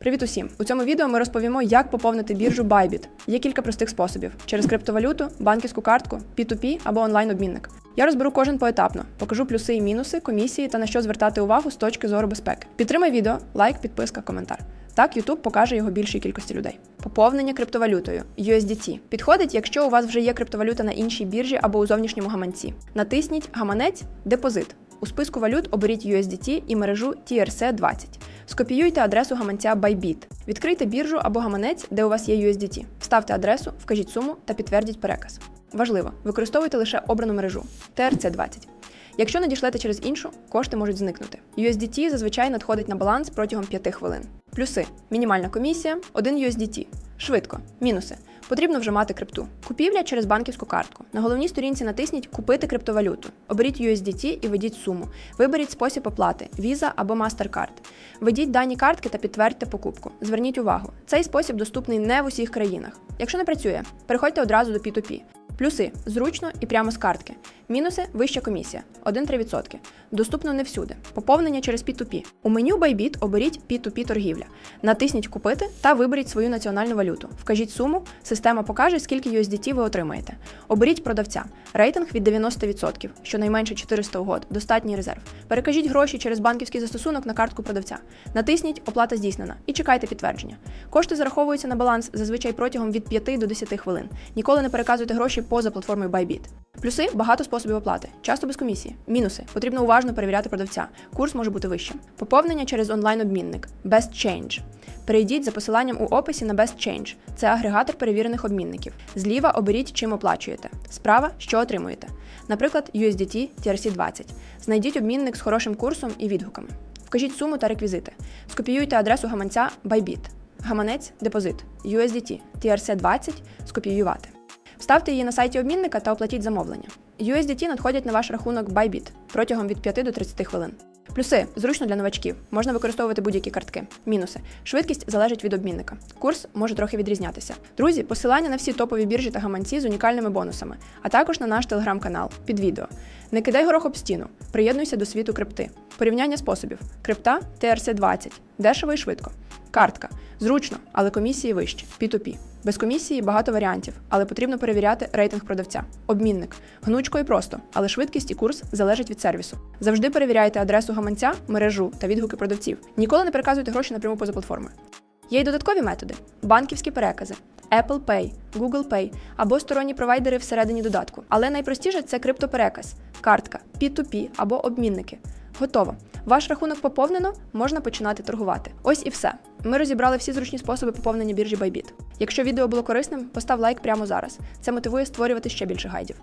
Привіт усім! У цьому відео ми розповімо, як поповнити біржу Bybit. Є кілька простих способів: через криптовалюту, банківську картку, P2P або онлайн-обмінник. Я розберу кожен поетапно, покажу плюси і мінуси, комісії та на що звертати увагу з точки зору безпеки. Підтримай відео, лайк, підписка, коментар. Так YouTube покаже його більшій кількості людей. Поповнення криптовалютою USDT підходить, якщо у вас вже є криптовалюта на іншій біржі або у зовнішньому гаманці. Натисніть гаманець Депозит. У списку валют оберіть USDT і мережу TRC20. Скопіюйте адресу гаманця Bybit. Відкрийте біржу або гаманець, де у вас є USDT. Вставте адресу, вкажіть суму та підтвердіть переказ. Важливо, використовуйте лише обрану мережу TRC20. Якщо надішлете через іншу, кошти можуть зникнути. USDT зазвичай надходить на баланс протягом 5 хвилин. Плюси: мінімальна комісія, 1 USDT. Швидко. Мінуси. Потрібно вже мати крипту. Купівля через банківську картку. На головній сторінці натисніть Купити криптовалюту. Оберіть USDT і введіть суму. Виберіть спосіб оплати Visa або MasterCard. Введіть дані картки та підтвердьте покупку. Зверніть увагу, цей спосіб доступний не в усіх країнах. Якщо не працює, переходьте одразу до P2P. Плюси зручно і прямо з картки. Мінуси вища комісія 1-3%. Доступно не всюди. Поповнення через P2P. У меню Bybit оберіть P2P торгівля. Натисніть Купити та виберіть свою національну валюту. Вкажіть суму, система покаже, скільки USDT ви отримаєте. Оберіть продавця. Рейтинг від 90%, щонайменше 400 угод, достатній резерв. Перекажіть гроші через банківський застосунок на картку продавця. Натисніть Оплата здійснена і чекайте підтвердження. Кошти зараховуються на баланс зазвичай протягом від 5 до 10 хвилин. Ніколи не переказуйте гроші поза платформою Bybit. Плюси багато способів оплати, часто без комісії. Мінуси потрібно уважно перевіряти продавця. Курс може бути вищим. Поповнення через онлайн-обмінник Best Change. Перейдіть за посиланням у описі на Best Change. Це агрегатор перевірених обмінників. Зліва оберіть, чим оплачуєте. Справа, що отримуєте. Наприклад, USDT TRC20. Знайдіть обмінник з хорошим курсом і відгуками. Вкажіть суму та реквізити. Скопіюйте адресу гаманця Bybit. Гаманець депозит USDT TRC20 скопіювати. Вставте її на сайті обмінника та оплатіть замовлення. USDT надходять на ваш рахунок Bybit протягом від 5 до 30 хвилин. Плюси зручно для новачків, можна використовувати будь-які картки. Мінуси швидкість залежить від обмінника. Курс може трохи відрізнятися. Друзі, посилання на всі топові біржі та гаманці з унікальними бонусами, а також на наш телеграм-канал під відео. Не кидай горох об стіну, приєднуйся до світу крипти. Порівняння способів: крипта TRC20, дешево і швидко. Картка зручно, але комісії вищі. P2P. Без комісії багато варіантів, але потрібно перевіряти рейтинг продавця. Обмінник гнучко і просто, але швидкість і курс залежать від сервісу. Завжди перевіряйте адресу гаманця, мережу та відгуки продавців. Ніколи не переказуйте гроші напряму поза платформою. Є й додаткові методи: банківські перекази, Apple Pay, Google Pay або сторонні провайдери всередині додатку. Але найпростіше це криптопереказ, картка, P2P або обмінники. Готово. Ваш рахунок поповнено, можна починати торгувати. Ось і все. Ми розібрали всі зручні способи поповнення біржі Bybit. Якщо відео було корисним, постав лайк прямо зараз. Це мотивує створювати ще більше гайдів.